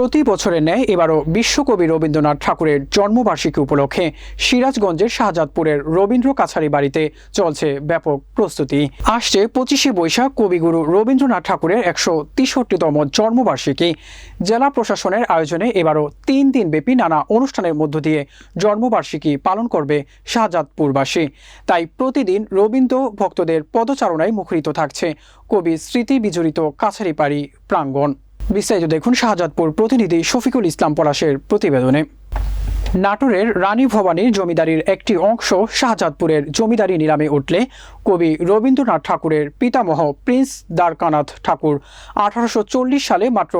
প্রতি বছরের ন্যায় এবারও বিশ্বকবি রবীন্দ্রনাথ ঠাকুরের জন্মবার্ষিকী উপলক্ষে সিরাজগঞ্জের শাহজাদপুরের রবীন্দ্র কাছারি বাড়িতে চলছে ব্যাপক প্রস্তুতি। আসছে পঁচিশে বৈশাখ কবিগুরু রবীন্দ্রনাথ ঠাকুরের একশো তেষট্টিতম জন্মবার্ষিকী। জেলা প্রশাসনের আয়োজনে এবারও তিন দিনব্যাপী নানা অনুষ্ঠানের মধ্য দিয়ে জন্মবার্ষিকী পালন করবে শাহজাদপুরবাসী। তাই প্রতিদিন রবীন্দ্র ভক্তদের পদচারণায় মুখরিত থাকছে কবি স্মৃতি বিজড়িত কাছারিপাড়ি প্রাঙ্গণ। বিস্তারিত দেখুন শাহজাদপুর প্রতিনিধি শফিকুল ইসলাম পলাশের প্রতিবেদনে। নাটোরের রানী ভবানীর জমিদারির একটি অংশ শাহজাদপুরের জমিদারি নিলামে উঠলে কবি রবীন্দ্রনাথ ঠাকুরের পিতামহ প্রিন্স দ্বারকানাথ ঠাকুর আঠারোশো চল্লিশ সালে মাত্র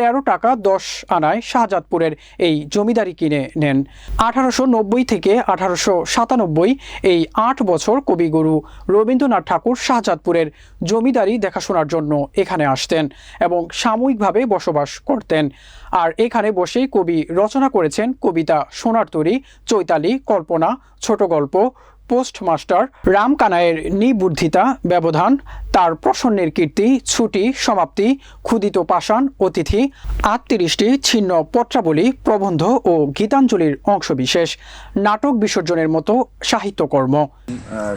তেরো টাকা দশ আনায় শাহজাদপুরের এই জমিদারি কিনে নেন। আঠারোশো নব্বই থেকে আঠারোশো সাতানব্বই এই আট বছর কবিগুরু রবীন্দ্রনাথ ঠাকুর শাহজাদপুরের জমিদারি দেখাশোনার জন্য এখানে আসতেন এবং সাময়িকভাবে বসবাস করতেন। আর এখানে বসেই কবি রচনা করেছেন কবিতা সোনার তরী, চৈতালি, কল্পনা, ছোট গল্প পোস্টমাস্টার রামকানায়ের নিবুদ্ধিতা ব্যবধান, তার প্রসন্নের কীর্তি, ছুটি, সমাপ্তি, ক্ষুদিত পাষাণ, অতিথি, আটত্রিশটি ছিন্ন পত্রাবলী, প্রবন্ধ ও গীতাঞ্জলির অংশবিশেষ, নাটক বিসর্জনের মতো সাহিত্যকর্ম।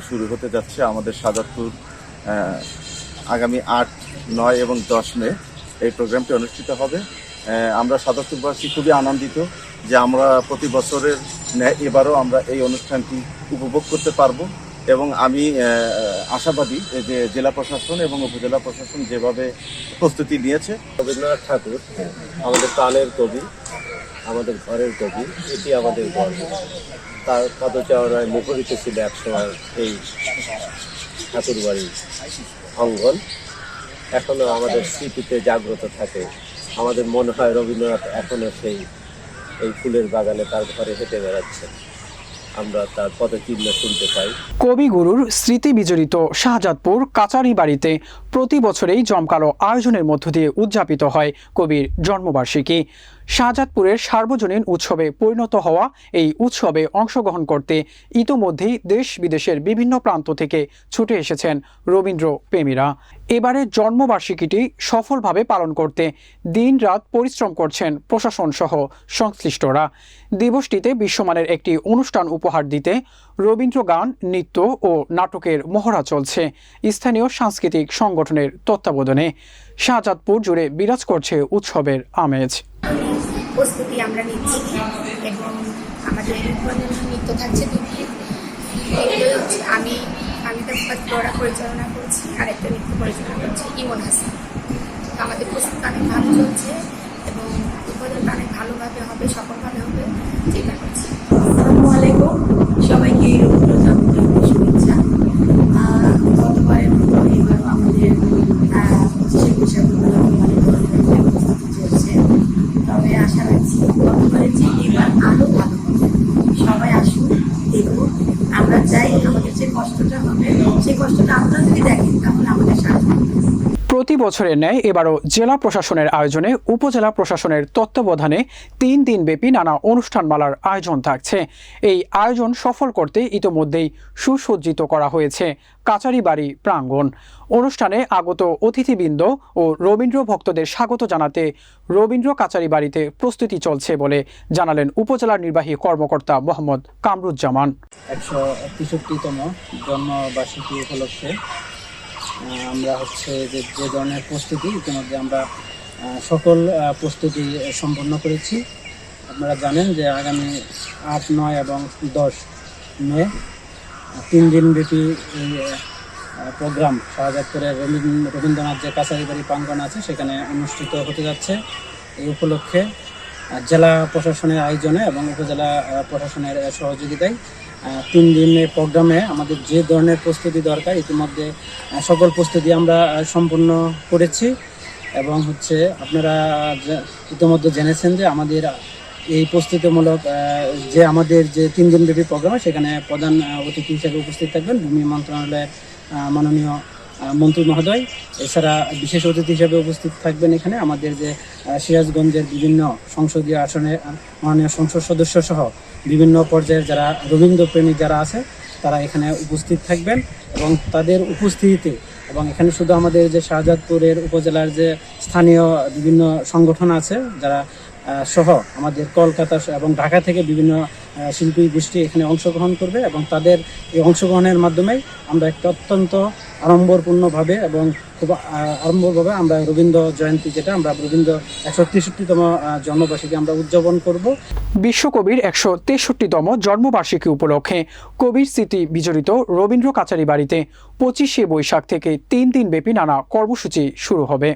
শুরু হতে যাচ্ছে আমাদের সাজাদপুর আগামী আট, নয় এবং দশ মে। এই প্রোগ্রামটি অনুষ্ঠিত হবে। আমরা সাজাদপুরবাসী খুবই আনন্দিত। যে আমরা প্রতি বছরের ন্যায় এবারও আমরা এই অনুষ্ঠানটি উপভোগ করতে পারব এবং আমি আশাবাদী যে জেলা প্রশাসন এবং উপজেলা প্রশাসন যেভাবে প্রস্তুতি নিয়েছে। রবীন্দ্রনাথ ঠাকুর, আমাদের প্রাণের কবি, আমাদের ঘরের কবি, এটি আমাদের গর্ব তার পদচারণায় মুখরিত ছিল একসময় এই ঠাকুর বাড়ির অঙ্গন। এখনও আমাদের স্মৃতিতে জাগ্রত থাকে। আমাদের মনে হয় রবীন্দ্রনাথ এখনও সেই এই ফুলের বাগানে তার ঘরে হেঁটে বেড়াচ্ছে আমরা তার পদচিহ্ন শুনতে পাই। কবিগুরুর স্মৃতি বিজড়িত শাহজাদপুর কাচারি বাড়িতে প্রতি বছরেই জমকালো আয়োজনের মধ্য দিয়ে উদযাপিত হয় কবির জন্মবার্ষিকী। শাহজাদপুরের সার্বজনীন উৎসবে পরিণত হওয়া এই উৎসবে অংশগ্রহণ করতে ইতোমধ্যেই দেশ বিদেশের বিভিন্ন প্রান্ত থেকে ছুটে এসেছেন রবীন্দ্র প্রেমীরা। এবারে জন্মবার্ষিকীটি সফলভাবে পালন করতে দিনরাত পরিশ্রম করছেন প্রশাসন সহ সংশ্লিষ্টরা। দিবসটিতে বিশ্বমানের একটি অনুষ্ঠান উপহার দিতে রবীন্দ্র গান নৃত্য ও নাটকের মহড়া চলছে। স্থানীয় সাংস্কৃতিক সংগঠনের তত্ত্বাবধানে শাহজাদপুর জুড়ে বিরাজ করছে উৎসবের আমেজ। প্রস্তুতি আমরা নিচ্ছি এবং আমাদের নৃত্য থাকছে আমি আমি তার পরিচালনা করছি নৃত্য পরিচালনা করছি ইমন হাসান। আমাদের প্রস্তুতি অনেক ভালো চলছে। কষ্টটা হবে সেই কষ্টটা আপনারা যদি দেখেন তাহলে আমাদের সাহায্য প্রতি বছরের ন্যায় এবারও জেলা প্রশাসনের আয়োজনে উপজেলা প্রশাসনের তত্ত্বাবধানে তিন দিনব্যাপী নানা অনুষ্ঠানমালার আয়োজন থাকছে। এই আয়োজন সফল করতে ইতোমধ্যেই সুসজ্জিত করা হয়েছে কাচারিবাড়ি প্রাঙ্গণ। অনুষ্ঠানে আগত অতিথিবৃন্দ ও রবীন্দ্র ভক্তদের স্বাগত জানাতে রবীন্দ্র কাচারি বাড়িতে প্রস্তুতি চলছে বলে জানালেন উপজেলার নির্বাহী কর্মকর্তা মোহাম্মদ কামরুজ্জামান। একশো তেষট্টিতম জন্মবার্ষিকী উপলক্ষে আমরা হচ্ছে যে যে ধরনের প্রস্তুতি ইতিমধ্যে আমরা সকল প্রস্তুতি সম্পন্ন করেছি। আপনারা জানেন যে আগামী আট, নয় এবং দশ মে তিন দিনব্যাপী এই প্রোগ্রাম শাহজাদপুরের রবীন্দ্র রবীন্দ্রনাথ যে কাছারি বাড়ি প্রাঙ্গন আছে, সেখানে অনুষ্ঠিত হতে যাচ্ছে এই উপলক্ষে। জেলা প্রশাসনের আয়োজনে এবং উপজেলা প্রশাসনের সহযোগিতায় তিন দিনের প্রোগ্রামে আমাদের যে ধরনের প্রস্তুতি দরকার, ইতিমধ্যে সকল প্রস্তুতি আমরা সম্পূর্ণ করেছি। এবং হচ্ছে আপনারা ইতিমধ্যে জেনেছেন যে আমাদের এই প্রস্তুতিমূলক যে আমাদের যে তিন দিনব্যাপী প্রোগ্রাম, সেখানে প্রধান অতিথি হিসেবে উপস্থিত থাকবেন ভূমি মন্ত্রণালয়ের মাননীয় মন্ত্রী মহোদয়। এছাড়া বিশেষ অতিথি হিসেবে উপস্থিত থাকবেন এখানে আমাদের যে সিরাজগঞ্জের বিভিন্ন সংসদীয় আসনে মাননীয় সংসদ সদস্য সহ বিভিন্ন পর্যায়ের যারা রবীন্দ্র প্রেমিক যারা আছে, তারা এখানে উপস্থিত থাকবেন এবং তাদের উপস্থিতিতে এবং এখানে শুধু আমাদের যে শাহজাদপুরের উপজেলার যে স্থানীয় বিভিন্ন সংগঠন আছে, যারা সহ আমাদের কলকাতা এবং ঢাকা থেকে বিভিন্ন শিল্পী গোষ্ঠী এখানে অংশগ্রহণ করবে এবং তাদের এই অংশগ্রহণের মাধ্যমে আমরা একটা অত্যন্ত আড়ম্বরপূর্ণভাবে এবং খুব আরম্ভভাবে আমরা রবীন্দ্র জয়ন্তী যেটা, আমরা রবীন্দ্র একশো তেষট্টিতম জন্মবার্ষিকী আমরা উদযাপন করব। বিশ্বকবির একশো তেষট্টিতম জন্মবার্ষিকী উপলক্ষে কবির স্মৃতি বিজড়িত রবীন্দ্র কাচারি বাড়িতে পঁচিশে বৈশাখ থেকে তিন দিন ব্যাপী নানা কর্মসূচি শুরু হবে।